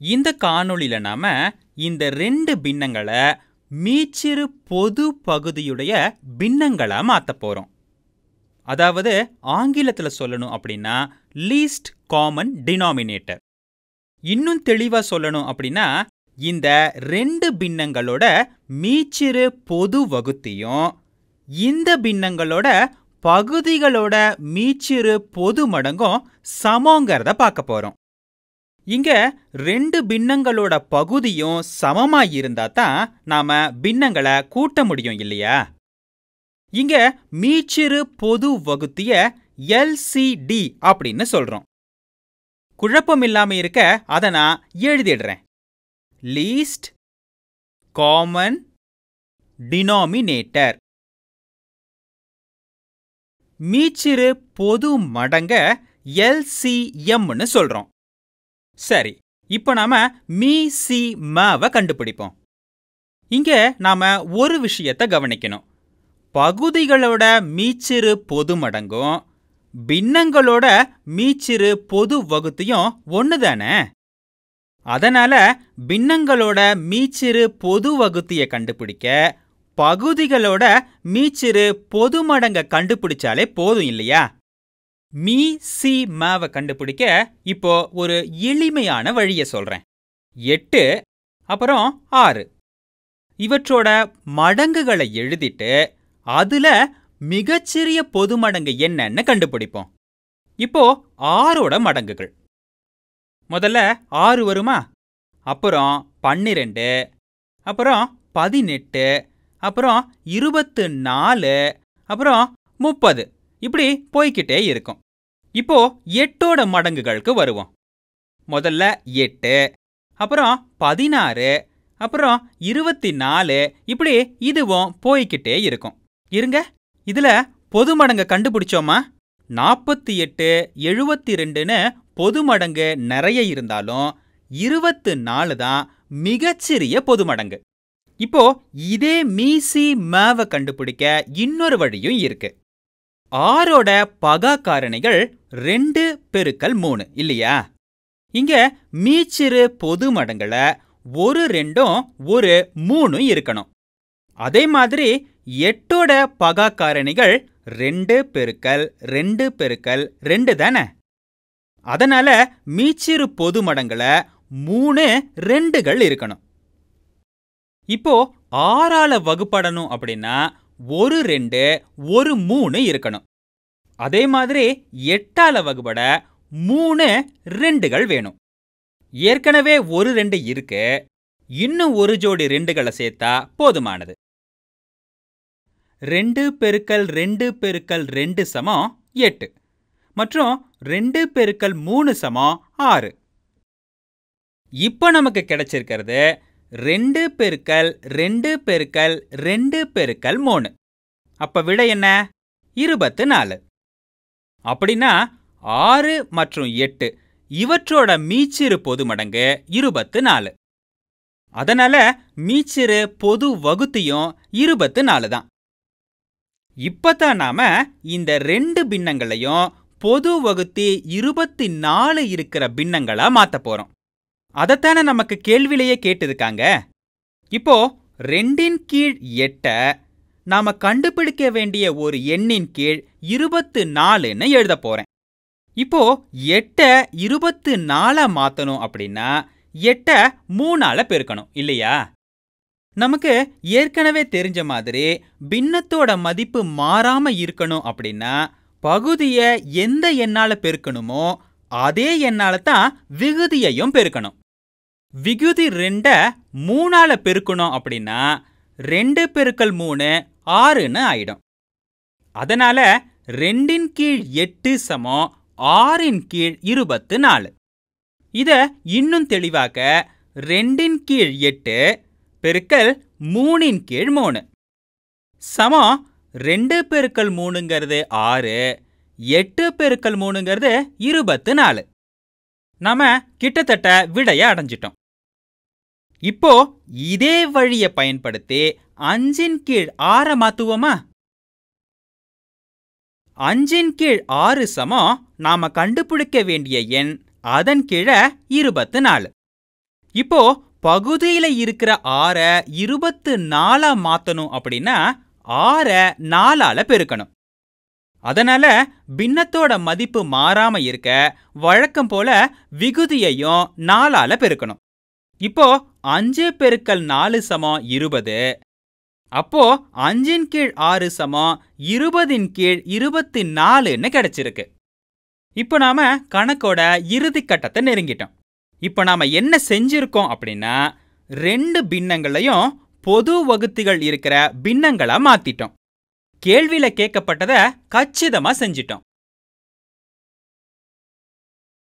இந்த காணொளியில் நாம இந்த ரெண்டு பின்னங்களை மீச்சிறு பொது பகுதியுடைய பின்னங்களா மாத்தப் போறோம். அதாவது ஆங்கிலத்துல சொல்லணும் அப்படின்னா லீஸ்ட் காமன் டினாமினேட்டர் இன்னும் தெளிவா சொல்லணும் அப்படின்னா இந்த ரெண்டு பின்னங்களோட மீச்சிறு பொது வகுத்தியும் இந்த பின்னங்களோட பகுதிகளோட மீச்சிறு பொது மடங்கும் சமங்கிறத பார்க்க போறோம். இங்க ரெண்டு பின்னங்களோட பகுதியும் சமமா இருந்தா தான் நாம பின்னங்களை கூட்ட முடியும் இல்லையா? இங்க மீச்சிறு பொது வகுத்திய எல்சிடி அப்படின்னு சொல்றோம். குழப்பம் இல்லாம இருக்க அதை நான் எழுதிடுறேன். லீஸ்ட் காமன் டினாமினேட்டர் மீச்சிறு பொது மடங்க எல்சிஎம்னு சொல்றோம். சரி இப்போ நாம மீ சி மவை கண்டுபிடிப்போம். இங்க நாம ஒரு விஷயத்தை கவனிக்கணும். பகுதிகளோட மீச்சிறு பொது மடங்கும் பின்னங்களோட மீச்சிறு பொது வகுத்தையும் ஒன்று தானே? அதனால பின்னங்களோட மீச்சிறு பொது வகுத்திய கண்டுபிடிக்க பகுதிகளோட மீச்சிறு பொது மடங்க கண்டுபிடிச்சாலே போதும் இல்லையா? மீ சி மாவை கண்டுபிடிக்க இப்போ ஒரு எளிமையான வழியை சொல்றேன். எட்டு அப்புறம் ஆறு. இவற்றோட மடங்குகளை எழுதிட்டு அதுல மிகச்சிறிய பொது மடங்கு என்னன்னு கண்டுபிடிப்போம். இப்போ ஆறோட மடங்குகள். முதல்ல ஆறு வருமா? அப்புறம் பன்னிரெண்டு அப்புறம் பதினெட்டு அப்புறம் இருபத்து நாலு அப்புறம் முப்பது. இப்படி போய்கிட்டே இருக்கும். இப்போ எட்டோட மடங்குகளுக்கு வருவோம். முதல்ல எட்டு அப்புறம் பதினாறு அப்புறம் இருபத்தி நாலு இப்படி இதுவும் போய்கிட்டே இருக்கும். இருங்க இதுல பொது மடங்க கண்டுபிடிச்சோமா? நாற்பத்தி எட்டு எழுபத்தி ரெண்டுன்னு பொது மடங்கு நிறைய இருந்தாலும் இருபத்து நாலு தான் மிகச்சிறிய பொது மடங்கு. இப்போ இதே மீசி மேவை கண்டுபிடிக்க இன்னொரு வழியும் இருக்கு. ஆறோட பகா காரணிகள் ரெண்டு பெருக்கல் மூணு இல்லையா? இங்க மீச்சிறு பொது மடங்கள ஒரு ரெண்டும் ஒரு மூணும் இருக்கணும். அதே மாதிரி எட்டோட பகா காரணிகள் ரெண்டு பெருக்கல் ரெண்டு பெருக்கல் ரெண்டு தானே? அதனால மீச்சிறு பொது மடங்கள மூணு ரெண்டுகள் இருக்கணும். இப்போ ஆறால வகுப்படணும் அப்படின்னா ஒரு ரெண்டு ஒரு மூணு இருக்கணும். அதே மாதிரி எட்டால வகுபட மூணு ரெண்டுகள் வேணும். ஏற்கனவே ஒரு ரெண்டு இருக்கு இன்னும் ஒரு ஜோடி ரெண்டுகளை சேர்த்தா போதுமானது. ரெண்டு பெருக்கல் ரெண்டு பெருக்கல் ரெண்டு சமம் எட்டு மற்றும் ரெண்டு பெருக்கல் மூணு சமம் ஆறு. இப்போ நமக்கு கிடைச்சிருக்கிறது ரெண்டு பெருக்கல் ரெண்டு பெருக்கல் ரெண்டு பெருக்கல் மூணு. அப்ப விட என்ன? இருபத்து நாலு. அப்படின்னா ஆறு மற்றும் எட்டு இவற்றோட மீச்சிறு பொது மடங்கு இருபத்து நாலு. அதனால மீச்சிறு பொது வகுத்தியும் இருபத்து நாலு தான். இப்பதான் நாம இந்த ரெண்டு பின்னங்களையும் பொது வகுத்தி இருபத்தி நாலு இருக்கிற பின்னங்களா மாத்த போறோம். அதைத்தானே நமக்கு கேள்வியிலேயே கேட்டிருக்காங்க? இப்போ ரெண்டின் கீழ் எட்ட நாம கண்டுபிடிக்க வேண்டிய ஒரு எண்ணின் கீழ் இருபத்து நாலுன்னு எழுத போறேன். இப்போ எட்ட இருபத்து நாலா மாத்தணும் அப்படின்னா எட்ட மூணால பெருக்கணும் இல்லையா? நமக்கு ஏற்கனவே தெரிஞ்ச மாதிரி பின்னத்தோட மதிப்பு மாறாம இருக்கணும் அப்படின்னா பகுதிய எந்த எண்ணால பெருக்கணுமோ அதே எண்ணால தான் விகுதியையும் பெருக்கணும். விகுதி ரெண்ட மூணால பெருக்கணும் அப்படின்னா ரெண்டு பெருக்கல் மூணு ஆறுன்னு ஆயிடும். அதனால ரெண்டின் கீழ் எட்டு சமம் ஆறின் கீழ் இருபத்து நாலு. இத இன்னும் தெளிவாக்க ரெண்டின் கீழ் எட்டு பெருக்கல் மூணின் கீழ் மூணு. சமம் ரெண்டு பெருக்கல் மூணுங்கிறது ஆறு எட்டு பெருக்கல் மூணுங்கிறது இருபத்து நாலு நாம கிட்டத்தட்ட விடைய அடைஞ்சிட்டோம். இப்போ இதே வழியை பயன்படுத்தி அஞ்சின் கீழ் ஆற மாத்துவோமா? அஞ்சின் கீழ் ஆறு சமம் நாம கண்டுபிடிக்க வேண்டிய எண் அதன் கீழே இருபத்து நாலு இப்போ பகுதியில இருக்கிற ஆற இருபத்து நாலா மாத்தணும் அப்படின்னா ஆற நாலால பெருக்கணும். அதனால பின்னத்தோட மதிப்பு மாறாம இருக்க வழக்கம் போல விகுதியையும் நாலால பெருக்கணும். இப்போ அஞ்சு பெருக்கல் நாலு சமம் இருபது. அப்போ அஞ்சின் கீழ் ஆறு சமம் இருபதின் கீழ் இருபத்தி நாலுன்னு கிடைச்சிருக்கு. இப்போ நாம கணக்கோட இறுதி கட்டத்தை நெருங்கிட்டோம். இப்போ நாம என்ன செஞ்சிருக்கோம் அப்படின்னா ரெண்டு பின்னங்களையும் பொது வகுத்திகள் இருக்கிற பின்னங்களா மாத்திட்டோம். கேள்வியில கேட்கப்பட்டதை கச்சிதமா செஞ்சிட்டோம்.